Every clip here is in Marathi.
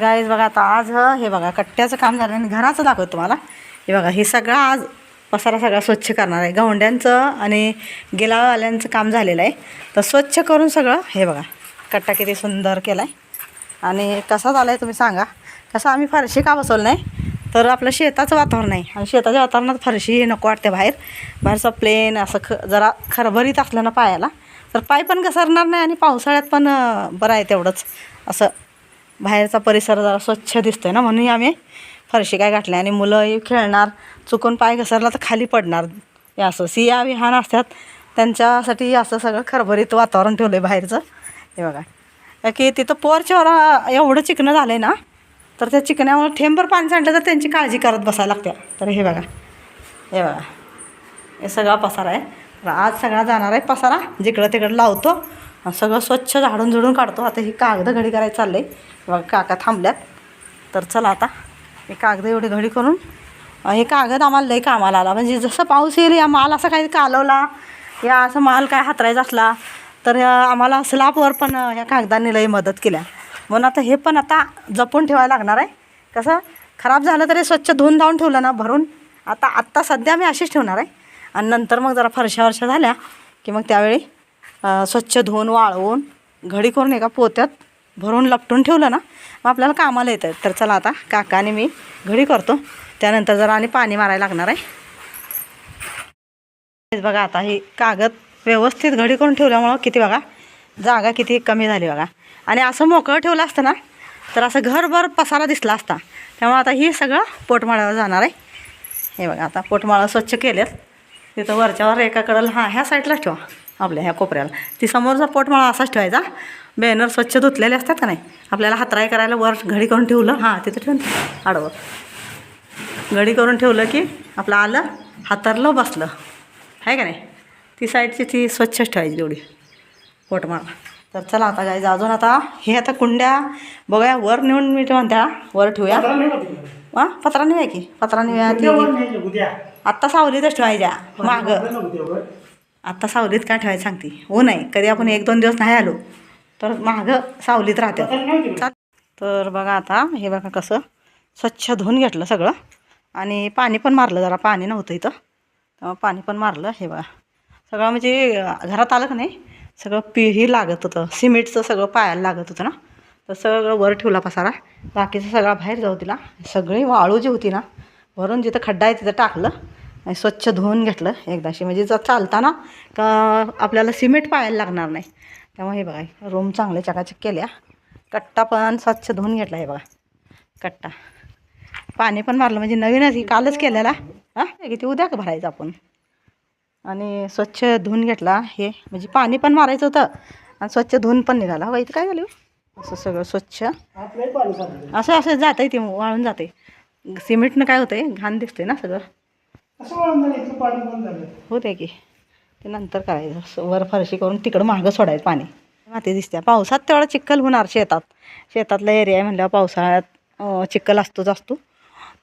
गाईज बघा आता आज हे बघा कट्ट्याचं काम झालं आणि घराचं दाखवतो तुम्हाला. हे बघा हे सगळं आज पसारा सगळा स्वच्छ करणार आहे. गवंड्यांचं आणि गेलावाल्यांचं काम झालेलं आहे. तर स्वच्छ करून सगळं हे बघा कट्टा किती सुंदर केला आहे आणि कसा झाला आहे तुम्ही सांगा. कसं आम्ही फरशी का बसवलं नाही? तर आपलं शेताचं वातावरण आहे. आणि शेताच्या वातावरणात फरशी हे नको वाटते बाहेर. बाहेरचं प्लेन असं ख जरा खरभरीत असलं ना पायाला. तर पाय पण घसरणार नाही आणि पावसाळ्यात पण बरं आहे तेवढंच. असं बाहेरचा परिसर जरा स्वच्छ दिसतोय ना म्हणून आम्ही फरशी काय घातली आणि मुलं खेळणार. चुकून पाय घसरला तर खाली पडणार. हे असं. सिया विहान असतात त्यांच्यासाठी असं सगळं खरभरीत वातावरण ठेवलं आहे बाहेरचं. हे बघा. की तिथं पोरच्यावर एवढं चिकणं झालं आहे ना तर त्या चिकण्यावर थेंबर पाणी सांडलं तर त्यांची काळजी करत बसायला लागते तर हे बघा. हे बघा. हे सगळा पसारा आहे. आज सगळा जाणार आहे पसारा. जिकडं तिकडं लावतो. सगळं स्वच्छ झाडून झुडून काढतो. आता ही कागद घडी करायचं चाललं आहे बघा काका थांबल्यात. तर चला आता हे कागद एवढी घडी करून हे कागद आम्हाला लई कामाला आला. म्हणजे जसं पाऊस येईल या माल असा काही कालवला या असं माल काय हातरायचा असला तर आम्हाला स्लापवर पण या ह्या कागदांनी लई मदत केल्या. म्हणून आता हे पण आता जपून ठेवायला लागणार आहे. कसं खराब झालं तरी स्वच्छ धुवून धावून ठेवलं ना भरून. आता आत्ता सध्या मी अशीच ठेवणार आहे. आणि नंतर मग जरा फरशा वर्षा झाल्या की मग त्यावेळी स्वच्छ धुवून वाळवून घडी करून एका पोत्यात भरून लपटून ठेवलं ना मग आपल्याला कामाला येतं. तर चला आता काका आणि मी घडी करतो. त्यानंतर जरा आणि पाणी मारायला लागणार आहे. बघा आता ही कागद व्यवस्थित घडी करून ठेवल्यामुळं किती बघा जागा किती कमी झाली बघा. आणि असं मोकळं ठेवलं असतं ना तर असं घरभर पसारा दिसला असता. त्यामुळे आता ही सगळं पोटमाळ्यावर जाणार आहे. हे बघा आता पोटमाळा स्वच्छ केलेत. तिथं वरच्यावर एकाकडं हां ह्या साईडला ठेवा. आपल्या ह्या कोपऱ्याला. ती समोरचा पोटमाळा असाच ठेवायचा. बॅनर स्वच्छ धुतलेले असतात का नाही? आपल्याला हातराय करायला वर घडी करून ठेवलं. हां तिथं ठेवून आडवं. घडी करून ठेवलं की आपलं आलं हातरलं बसलं. आहे का नाही? ती साईडची ती स्वच्छच ठेवायची तेवढी. पोटमाळा तर चला आता काय अजून आता हे आता कुंड्या बघूया. वर नेऊन मी म्हणत्या वर ठेवूया. हां पत्रा नेऊया की? पत्रा नेऊया ती आत्ता सावलीतच ठेवायच्या. मागं. आत्ता सावलीत काय ठेवायचं सांगते. हो नाही कधी आपण एक दोन दिवस नाही आलो तर मागं सावलीत राहतात चाल. तर बघा आता हे बघा कसं स्वच्छ धुवून घेतलं सगळं. आणि पाणी पण मारलं जरा पाणी नव्हतं इथं. पाणी पण मारलं हे बघा. सगळं म्हणजे घरात आलं का नाही सगळं पीही लागत होतं. सिमेंटचं सगळं पायाला लागत होतं ना. तर सगळं वर ठेवला पसारा. बाकीचं सगळा बाहेर जाऊ दिला. सगळी वाळू जी होती ना वरून जिथं खड्डा आहे तिथं टाकलं. आणि स्वच्छ धुवून घेतलं एकदाशी. म्हणजे जर चालताना का आपल्याला सिमेंट पाहायला लागणार नाही. त्यामुळे हे बघा रूम चांगले चकाचक केल्या. कट्टा पण स्वच्छ धुवून घेतला हे बघा. कट्टा. पाणी पण मारलं. म्हणजे नवीनच ही कालच केलेला. हां? किती उद्या का भरायचं आपण. आणि स्वच्छ धुवून घेतला हे. म्हणजे पाणी पण मारायचं होतं. आणि स्वच्छ धुवून पण निघाला. हो इथं काय झालं? असं सगळं स्वच्छ. असं असं असं जातं ते वाळून जाते सिमेंटनं काय होतंय? घाण दिसते ना सगळं. असं वाळून झालं इथलं पाणी बंद झालं. होते की. ते नंतर करायचं. वर फरशी करून तिकडं मागं सोडायचं पाणी. माती दिसते. पावसात तेवढा चिखल होणार शेतात. शेतातला एरिया आहे म्हणल्यावर पावसाळ्यात चिखल असतोच असतो.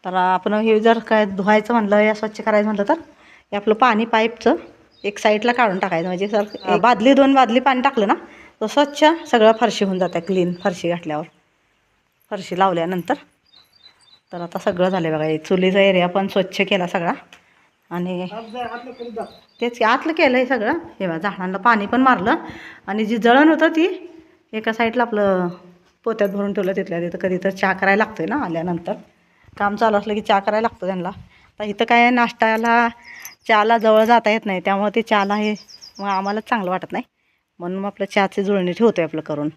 तर आपण हे जर काय धुवायचं म्हणलं या स्वच्छ करायचं म्हटलं तर हे आपलं पाणी पाईपचं एक साईडला काढून टाकायचं. म्हणजे सर बादली दोन बादली पाणी टाकलं ना तर स्वच्छ सगळं फरशी होऊन जातं क्लीन फरशी घातल्यावर. फरशी लावल्यानंतर. तर आता सगळं झालं बघा. हे चुलीचा एरिया पण स्वच्छ केला सगळा. आणि तेच की आतलं केलं आहे सगळं. हे झाडांना पाणी पण मारलं. आणि जी जळण होतं ती एका साईडला आपलं पोत्यात भरून ठेवलं तिथल्या तिथं. कधी तर चहा करायला लागतोय ना आल्यानंतर. काम चालू असलं की चहा करायला लागतं त्यांना. तर इथं काय नाश्त्याला चहाला जवळ जाता येत नाही. त्यामुळे ते चहाला हे मग आम्हाला चांगलं वाटत नाही. म्हणून मग आपलं चहाची जुळणी ठेवतो आहे आपलं करून.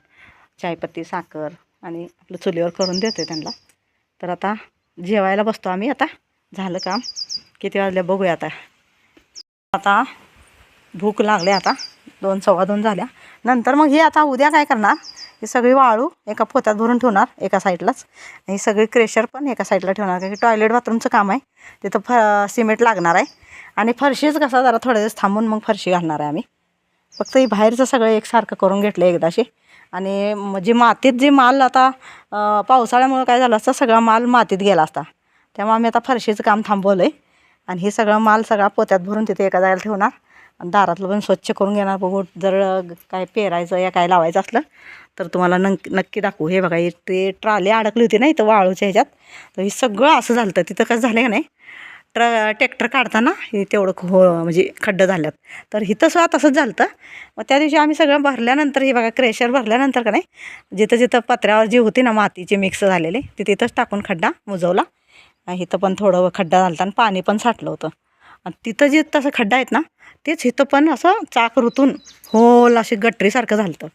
चायपत्ती साखर आणि आपलं चुलीवर करून देतो आहे त्यांना. तर आता जेवायला बसतो आम्ही आता. झालं काम. किती वाजल्या बघूया आता. आता भूक लागली आता. दोन सव्वा दोन झाल्या. नंतर मग हे आता उद्या काय करणार? ही सगळी वाळू एका पोत्यात भरून ठेवणार एका साईडलाच. आणि सगळी क्रेशर पण एका साईडला ठेवणार. कारण की टॉयलेट बाथरूमचं काम आहे. तिथं फ सिमेंट लागणार आहे. आणि फरशीच कसा जरा थोडे दिवस थांबून मग फरशी घालणार आहे आम्ही. फक्त ही बाहेरचं सगळं एकसारखं करून घेतलं एकदाशी. आणि म- जे मातीत जे माल आता पावसाळ्यामुळं काय झालं असतं सगळा माल मातीत गेला असता. त्यामुळे आम्ही आता फरशीचं काम थांबवलं आहे आणि हे सगळं माल सगळा पोत्यात भरून तिथे एका जायला ठेवणार. आणि दारातलं पण स्वच्छ करून घेणार बघू. जर काय पेरायचं या काय लावायचं असलं तर तुम्हाला नंक नक्की दाखवू. हे बघा हे ते ट्राली अडकली होती ना इथं वाळूच्या ह्याच्यात. तर हे सगळं असं झालं होतं तिथं कसं झालं का नाही ट्र ट्रॅक्टर काढताना हे तेवढं खो म्हणजे खड्डं झाल्यात. तर हिथं सुद्धा तसंच झालं होतं मग त्या दिवशी आम्ही सगळं भरल्यानंतर हे बघा क्रेशर भरल्यानंतर का नाही जिथं जिथं पत्र्यावर जी होती ना मातीची मिक्स झालेली ते तिथंच टाकून खड्डा मुजवला. इथं पण थोडं खड्डा झाला होता आणि पाणी पण साठलं होतं. आणि तिथं जे तसं खड्डा आहेत ना तेच इथं पण असं चाक रुतून होल अशी गटरीसारखं झालं होतं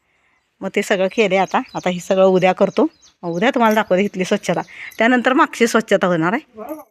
मग ते सगळं केले आता. आता हे सगळं उद्या करतो. उद्या तुम्हाला दाखवते इथली स्वच्छता. त्यानंतर मागची स्वच्छता होणार आहे.